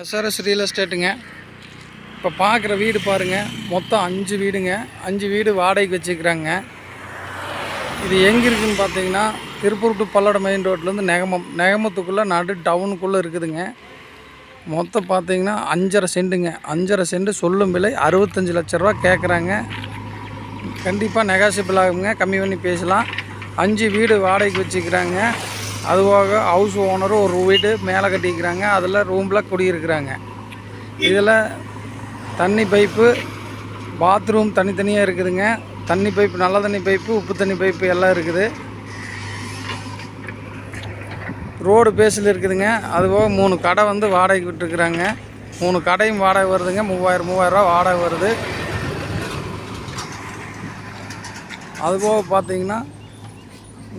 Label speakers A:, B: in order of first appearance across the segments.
A: SRS real எஸ்டேட்டுங்க இப்போ பார்க்குற வீடு பாருங்கள் மொத்தம் அஞ்சு வீடுங்க. அஞ்சு வீடு வாடகைக்கு வச்சுக்கிறாங்க. இது எங்கே இருக்குதுன்னு பார்த்தீங்கன்னா திருப்பூர் டு பல்லடம் மெயின் ரோட்லேருந்து நெகமம். நெகமத்துக்குள்ளே நடு டவுனுக்குள்ளே இருக்குதுங்க. மொத்தம் பார்த்தீங்கன்னா அஞ்சரை செண்டுங்க. அஞ்சரை செண்டு சொல்லும் விலை அறுபத்தஞ்சு லட்ச ரூபா கேட்குறாங்க கண்டிப்பாக நெகாசிபிள் ஆகுங்க. கம்மி பண்ணி பேசலாம். அஞ்சு வீடு வாடகைக்கு வச்சுக்கிறாங்க. அதுபோக ஹவுஸ் ஓனரும் ஒரு வீடு மேலே கட்டிக்கிறாங்க அதில் ரூமில் குடியிருக்கிறாங்க. இதில் தண்ணி பைப்பு பாத்ரூம் தனித்தனியாக இருக்குதுங்க. தண்ணி பைப்பு நல்ல தண்ணி பைப்பு உப்பு தண்ணி பைப்பு எல்லாம் இருக்குது. ரோடு பேஸில் இருக்குதுங்க. அதுபோக மூணு கடை வந்து வாடகைக்கு விட்டுருக்குறாங்க. மூணு கடையும் வாடகை வருதுங்க. மூவாயிரம் மூவாயிரரூவா வாடகை வருது. அதுபோக பார்த்தீங்கன்னா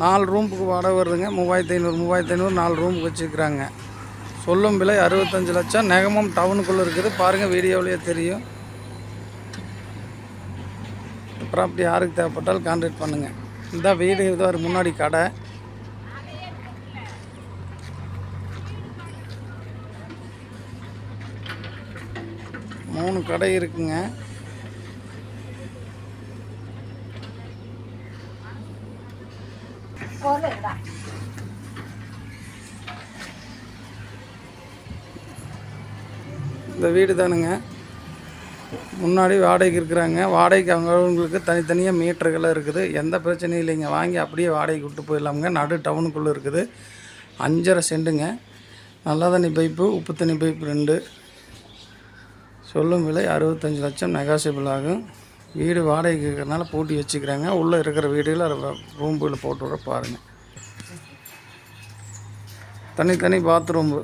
A: நாலு ரூமுக்கு வாடகை வருதுங்க. மூவாயிரத்தி ஐநூறு மூவாயிரத்தி ஐநூறு நாலு ரூமுக்கு வச்சுக்கிறாங்க சொல்லும் விலை அறுபத்தஞ்சு லட்சம். நெகமம் டவுனுக்குள்ளே இருக்குது. பாருங்கள் வீடியோவிலேயே தெரியும். ப்ராப்பர்ட்டி யாருக்கு தேவைப்பட்டாலும் கான்டாக்ட் பண்ணுங்கள் இந்த வீடு இது ஒரு முன்னாடி கடை. மூணு கடை இருக்குங்க. இந்த வீடு தானுங்க. முன்னாடி வாடகைக்கு இருக்கிறாங்க. வாடகைக்கு அவங்களுக்கு தனித்தனியாக மீட்டர்கள்லாம் இருக்குது. எந்த பிரச்சனையும் இல்லைங்க. வாங்கி அப்படியே வாடகைக்கு விட்டு போயிடலாமுங்க. நடு டவுனுக்குள்ளே இருக்குது. அஞ்சரை செண்டுங்க நல்ல தண்ணி பைப்பு உப்பு தண்ணி பைப்பு ரெண்டு. சொல்லும் விலை அறுபத்தஞ்சு லட்சம் நெகாசிபிள் ஆகும். வீடு வாடகைக்கு இருக்கிறனால பூட்டி வச்சுக்கிறாங்க. உள்ளே இருக்கிற வீடுகளை ரூம்புகளை போட்டு விட பாருங்கள் தனித்தனி பாத்ரூம்பு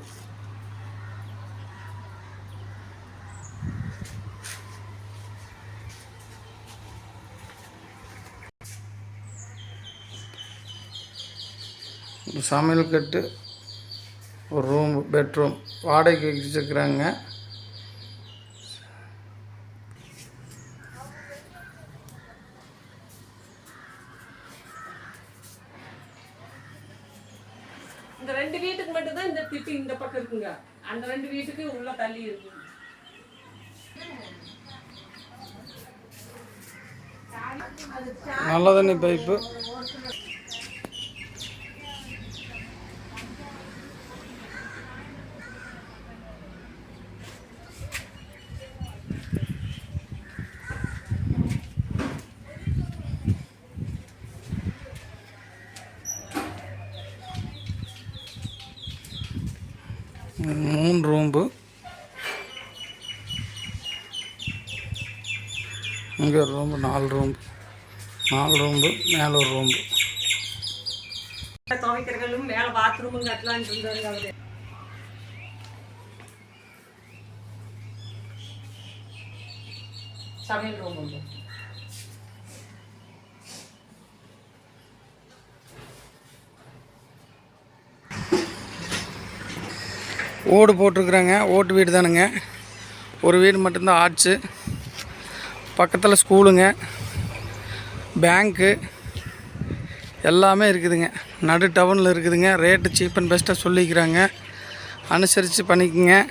A: சமையல் கட்டு ஒரு ரூம் பெட்ரூம் வாடகைக்கு வச்சுருக்குறாங்க.
B: இந்த ரெண்டு வீட்டுக்கு மட்டும்தான் இந்த திட்டு இந்த பக்கம் இருக்குங்க. அந்த ரெண்டு வீட்டுக்கு உள்ள தள்ளி இருக்கு.
A: நல்ல தண்ணி பைப்பு. மூணு ரூம்பு. இங்கே ஒரு ரூம்பு நாலு ரூம்பு. நாலு ரூம்பு மேலே ஒரு ரூம்பு.
B: துவைக்கிறகளும் மேலே பாத்ரூமும் கட்டலான்ட்டு இருந்தாங்க அவர். சமையல் ரூம் உண்டு
A: ஓடு போட்டிருக்குறாங்க. ஓட்டு வீடு தானுங்க. ஒரு வீடு மட்டும்தான் ஆச்சு. பக்கத்தில் ஸ்கூலுங்க. பேங்க்கு. எல்லாமே இருக்குதுங்க. நடு டவுனில் இருக்குதுங்க. ரேட்டு சீப் அண்ட் பெஸ்ட்டாக சொல்லிக்கிறாங்க. அனுசரித்து பண்ணிக்கோங்க.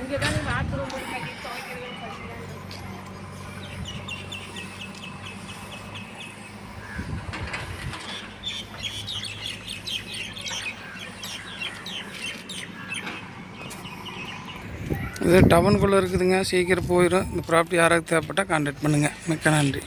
B: இங்கே தான் பாத்ரூம்
A: இது டவுனுக்குள்ளே இருக்குதுங்க. சீக்கிரம் போயிடும் இந்த ப்ராப்பர்ட்டி யாராவது தேவைப்பட்டால் கான்டாக்ட் பண்ணுங்கள் மிக்க நன்றி.